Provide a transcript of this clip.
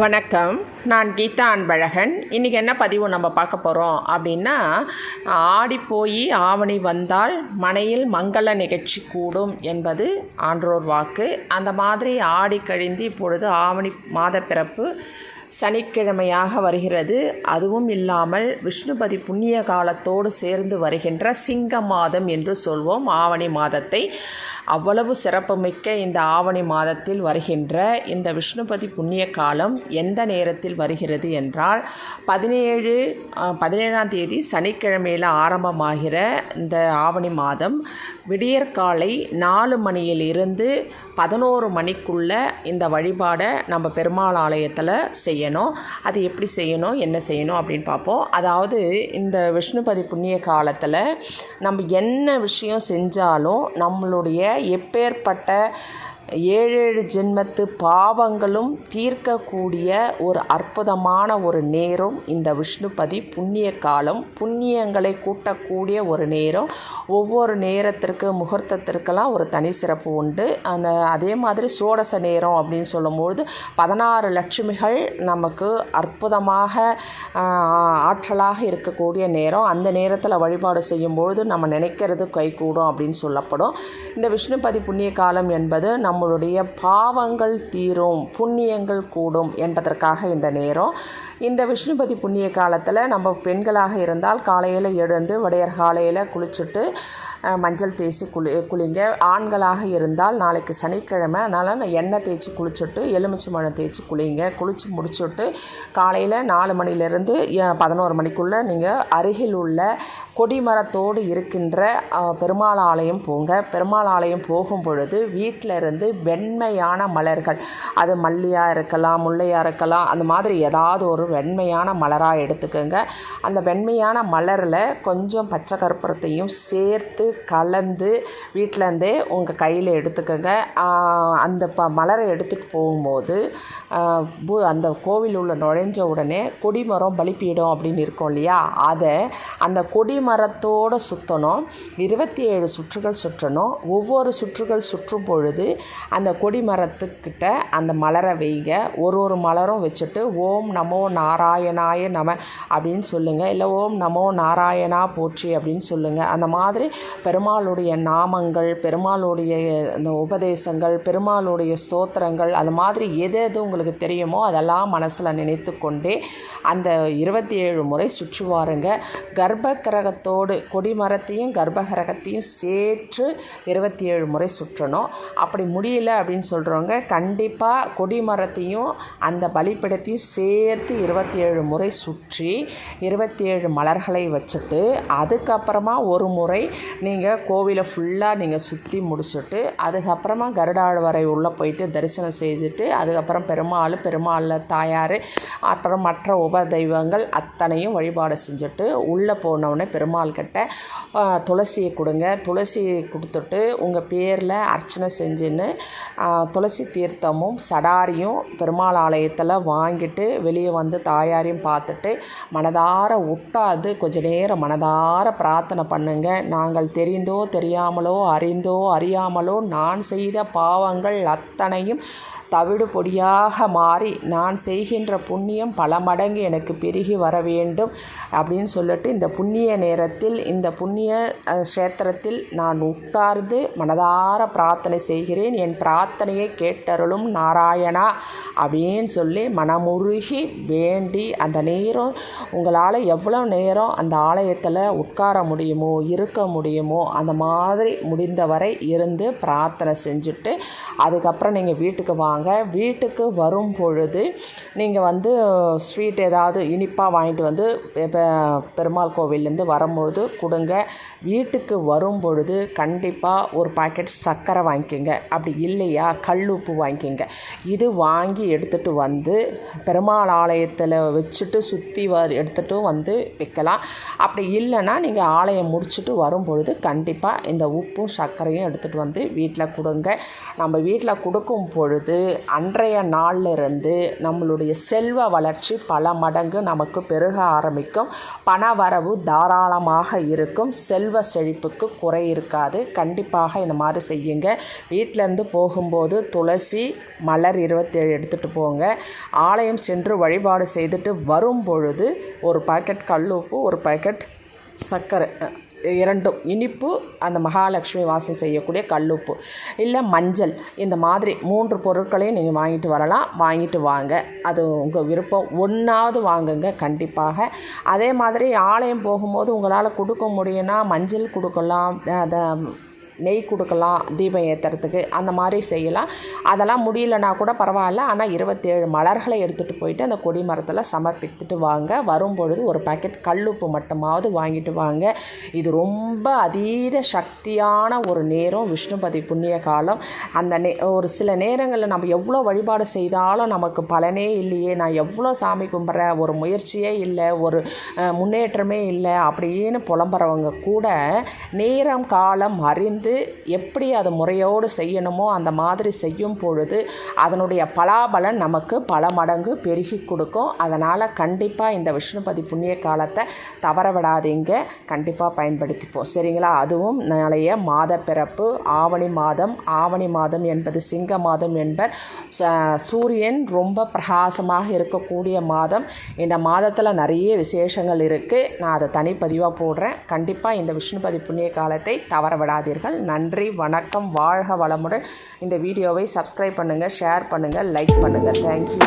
வணக்கம். நான் கீதா அன்பழகன். இன்றைக்கி என்ன பதிவு நம்ம பார்க்க போகிறோம் அப்படின்னா ஆடி போய் ஆவணி வந்தால் மனையில் மங்கள நிகழ்ச்சி கூடும் என்பது ஆன்றோர் வாக்கு. அந்த மாதிரி ஆடி கழிந்து இப்பொழுது ஆவணி மாத பிறப்பு சனிக்கிழமையாக வருகிறது. அதுவும் இல்லாமல் விஷ்ணுபதி புண்ணிய காலத்தோடு சேர்ந்து வருகின்ற சிங்க மாதம் என்று சொல்வோம். ஆவணி மாதத்தை அவ்வளவு சிறப்புமிக்க இந்த ஆவணி மாதத்தில் வருகின்ற இந்த விஷ்ணுபதி புண்ணிய காலம் எந்த நேரத்தில் வருகிறது என்றால் பதினேழு பதினேழாம் தேதி சனிக்கிழமையில் ஆரம்பமாகிற இந்த ஆவணி மாதம் விடியற்காலை நாலு மணியிலிருந்து பதினோரு மணிக்குள்ள இந்த வழிபாடை நம்ம பெருமாள் ஆலயத்தில் செய்யணும். அது எப்படி செய்யணும் என்ன செய்யணும் அப்படின்னு பார்ப்போம். அதாவது இந்த விஷ்ணுபதி புண்ணிய காலத்தில் நம்ம என்ன விஷயம் செஞ்சாலும் நம்மளுடைய எப்பேற்பட்ட ஏழேழு ஜென்மத்து பாவங்களும் தீர்க்கக்கூடிய ஒரு அற்புதமான ஒரு நேரம். இந்த விஷ்ணுபதி புண்ணிய காலம் புண்ணியங்களை கூட்டக்கூடிய ஒரு நேரம். ஒவ்வொரு நேரத்திற்கு முகூர்த்தத்திற்கெல்லாம் ஒரு தனி சிறப்பு உண்டு. அந்த அதே மாதிரி சோடச நேரம் அப்படின்னு சொல்லும்பொழுது பதினாறு லட்சுமிகள் நமக்கு அற்புதமாக ஆற்றலாக இருக்கக்கூடிய நேரம். அந்த நேரத்தில் வழிபாடு செய்யும்பொழுது நம்ம நினைக்கிறது கைகூடும் அப்படின்னு சொல்லப்படும். இந்த விஷ்ணுபதி புண்ணிய காலம் என்பது நம்மளுடைய பாவங்கள் தீரும் புண்ணியங்கள் கூடும் என்பதற்காக இந்த நேரம். இந்த விஷ்ணுபதி புண்ணிய காலத்தில் நம்ம பெண்களாக இருந்தால் காலையில் எழுந்து விடையற் காலையில் குளிச்சுட்டு மஞ்சள் தேய்ச்சி குளி குளிங்க. ஆண்களாக இருந்தால் நாளைக்கு சனிக்கிழமை அதனால் நான் எண்ணெய் தேய்ச்சி குளிச்சுட்டு எலுமிச்சை மழை தேய்ச்சி குளிங்க. குளித்து முடிச்சுட்டு காலையில் நாலு மணிலேருந்து பதினோரு மணிக்குள்ளே நீங்கள் அருகில் உள்ள கொடிமரத்தோடு இருக்கின்ற பெருமாள் ஆலயம் போங்க. பெருமாள் ஆலயம் போகும் பொழுது வீட்டில் இருந்து வெண்மையான மலர்கள் அது மல்லியாக இருக்கலாம் முல்லையாக இருக்கலாம் அந்த மாதிரி ஏதாவது ஒரு வெண்மையான மலராக எடுத்துக்கோங்க. அந்த வெண்மையான மலரில் கொஞ்சம் பச்சை கற்பூரத்தையும் சேர்த்து கலந்து வீட்டிலேருந்தே உங்கள் கையில் எடுத்துக்கோங்க. அந்த ப மலரை எடுத்துகிட்டு போகும்போது பூ- அந்த கோவில் உள்ள நுழைஞ்ச உடனே கொடிமரம் பலிப்பீடம் அப்படின்னு இருக்கும் இல்லையா? அதை அந்த கொடிமரத்தோடு சுற்றணும் இருபத்தி ஏழு சுற்றுகள் சுற்றணும். ஒவ்வொரு சுற்றுகள் சுற்றும் பொழுது அந்த கொடிமரத்துக்கிட்ட அந்த மலரை வைங்க. ஒரு ஒரு மலரும் வச்சுட்டு ஓம் நமோ நாராயணாய நம அப்படின்னு சொல்லுங்கள் இல்லை ஓம் நமோ நாராயணா போற்றி அப்படின்னு சொல்லுங்கள் அந்த மாதிரி பெருமாளுடைய நாமங்கள் பெருமாளுடைய அந்த உபதேசங்கள் பெருமாளுடைய ஸ்தோத்திரங்கள் அது மாதிரி எது எது உங்களுக்கு தெரியுமோ அதெல்லாம் மனசில் நினைத்து கொண்டே அந்த இருபத்தி ஏழு முறை சுற்றி வாருங்க. கர்ப்ப கிரகத்தோடு கொடிமரத்தையும் கர்ப்ப கிரகத்தையும் சேர்த்து இருபத்தி ஏழு முறை சுற்றணும். அப்படி முடியல அப்படின்னு சொல்கிறவங்க கண்டிப்பாக கொடிமரத்தையும் அந்த பலிப்பிடத்தையும் சேர்த்து இருபத்தி ஏழு முறை சுற்றி இருபத்தி ஏழு மலர்களை வச்சுட்டு அதுக்கப்புறமா ஒரு முறை நீங்கள் கோவிலை ஃபுல்லாக நீங்கள் சுற்றி முடிச்சுட்டு அதுக்கப்புறமா கருடாழ்வாரை உள்ளே போயிட்டு தரிசனம் செஞ்சுட்டு அதுக்கப்புறம் பெருமாள் பெருமாள் தாயார் அப்புறம் மற்ற உப தெய்வங்கள் அத்தனையும் வழிபாடு செஞ்சுட்டு உள்ளே போனவுடனே பெருமாள் கிட்ட துளசியை கொடுங்க. துளசி கொடுத்துட்டு உங்கள் பேரில் அர்ச்சனை செஞ்சுன்னு துளசி தீர்த்தமும் சடாரியும் பெருமாள் ஆலயத்தில் வாங்கிட்டு வெளியே வந்து தாயாரையும் பார்த்துட்டு மனதார விட்டாது கொஞ்ச நேரம் மனதார பிரார்த்தனை பண்ணுங்க. நாங்கள் தெரிந்தோ தெரியாமலோ அறிந்தோ அறியாமலோ நான் செய்த பாவங்கள் அத்தனையும் தவிடு பொடியாக மாறி நான் செய்கின்ற புண்ணியம் பல மடங்கு எனக்கு பெருகி வர வேண்டும் அப்படின்னு சொல்லிட்டு இந்த புண்ணிய நேரத்தில் இந்த புண்ணிய அஹ், க்ஷேத்திரத்தில் நான் உட்கார்ந்து மனதார பிரார்த்தனை செய்கிறேன். என் பிரார்த்தனையை கேட்டருளும் நாராயணா அப்படின்னு சொல்லி மனமுருகி வேண்டி அந்த நேரம் உங்களால் எவ்வளோ நேரம் அந்த ஆலயத்தில் உட்கார முடியுமோ இருக்க முடியுமோ அந்த மாதிரி முடிந்தவரை இருந்து பிரார்த்தனை செஞ்சுட்டு அதுக்கப்புறம் நீங்கள் வீட்டுக்கு வாங்க வீட்டுக்கு வரும் பொழுது நீங்கள் வந்து ஸ்வீட் ஏதாவது இனிப்பாக வாங்கிட்டு வந்து பெருமாள் கோவில்லேருந்து வரும்பொழுது கொடுங்க. வீட்டுக்கு வரும் பொழுது கண்டிப்பாக ஒரு பாக்கெட் சர்க்கரை வாங்கிக்கோங்க. அப்படி இல்லையா? கல் உப்பு வாங்கிக்கோங்க. இது வாங்கி எடுத்துகிட்டு வந்து பெருமாள் ஆலயத்தில் வச்சுட்டு சுற்றி வ எடுத்துகிட்டு வந்து வைக்கலாம். அப்படி இல்லைன்னா நீங்கள் ஆலயம் முடிச்சுட்டு வரும் பொழுது கண்டிப்பாக இந்த உப்பும் சர்க்கரையும் எடுத்துகிட்டு வந்து வீட்டில் கொடுங்க. நம்ம வீட்டில் கொடுக்கும் பொழுது அன்றைய நாளிலிருந்து நம்மளுடைய செல்வ வளர்ச்சி பல மடங்கு நமக்கு பெருக ஆரம்பிக்கும். பண வரவு தாராளமாக இருக்கும். செல்வ செழிப்புக்கு குறை இருக்காது. கண்டிப்பாக இந்த மாதிரி செய்யுங்க. வீட்டிலேருந்து போகும்போது துளசி மலர் இருபத்தேழு எடுத்துகிட்டு போங்க. ஆலயம் சென்று வழிபாடு செய்துட்டு வரும் பொழுது ஒரு பாக்கெட் கல்லுப்பு ஒரு பாக்கெட் சர்க்கரை இரண்டும் இனிப்பு அந்த மகாலட்சுமி வாசம் செய்யக்கூடிய கல்லுப்பு இல்லை மஞ்சள் இந்த மாதிரி மூன்று பொருட்களையும் நீங்கள் வாங்கிட்டு வரலாம். வாங்கிட்டு வாங்க. அது உங்கள் விருப்பம். ஒன்றாவது வாங்குங்க கண்டிப்பாக. அதே மாதிரி ஆலயம் போகும்போது உங்களால் கொடுக்க முடியும்னா மஞ்சள் கொடுக்கலாம். அதை நெய் கொடுக்கலாம் தீபம் ஏற்றுறதுக்கு அந்த மாதிரி செய்யலாம். அதெல்லாம் முடியலனா கூட பரவாயில்ல. ஆனால் இருபத்தேழு மலர்களை எடுத்துகிட்டு போயிட்டு அந்த கொடி மரத்தில் சமர்ப்பித்துட்டு வாங்க. வரும்பொழுது ஒரு பாக்கெட் கல்லுப்பு மட்டுமாவது வாங்கிட்டு வாங்க. இது ரொம்ப அதீத சக்தியான ஒரு நேரம் விஷ்ணுபதி புண்ணிய காலம். அந்த நே ஒரு சில நேரங்களில் நம்ம எவ்வளோ வழிபாடு செய்தாலும் நமக்கு பலனே இல்லையே. நான் எவ்வளோ சாமி கும்பிட்றேன் ஒரு முயற்சியே இல்லை ஒரு முன்னேற்றமே இல்லை அப்படின்னு புலம்புறவங்க கூட நேரம் காலம் அறிந்து எப்படி அது முறையோடு செய்யணுமோ அந்த மாதிரி செய்யும் பொழுது அதனுடைய பலாபலன் நமக்கு பல மடங்கு பெருகி கொடுக்கும். அதனால் கண்டிப்பாக இந்த விஷ்ணுபதி புண்ணிய காலத்தை தவற விடாதீங்க. கண்டிப்பாக பயன்படுத்திப்போம். சரிங்களா? அதுவும் நாளைய மாத பிறப்பு ஆவணி மாதம் ஆவணி மாதம் என்பது சிங்க மாதம் என்பர். ச- சூரியன் ரொம்ப பிரகாசமாக இருக்கக்கூடிய மாதம். இந்த மாதத்தில் நிறைய விசேஷங்கள் இருக்குது நான் அதை தனிப்பதிவாக போடுறேன். கண்டிப்பாக இந்த விஷ்ணுபதி புண்ணிய காலத்தை தவற விடாதீர்கள். நன்றி வணக்கம் வாழ்க வளமுடன். இந்த வீடியோவை சப்ஸ்கிரைப் பண்ணுங்கள் ஷேர் பண்ணுங்கள் லைக் பண்ணுங்கள் தேங்க்யூ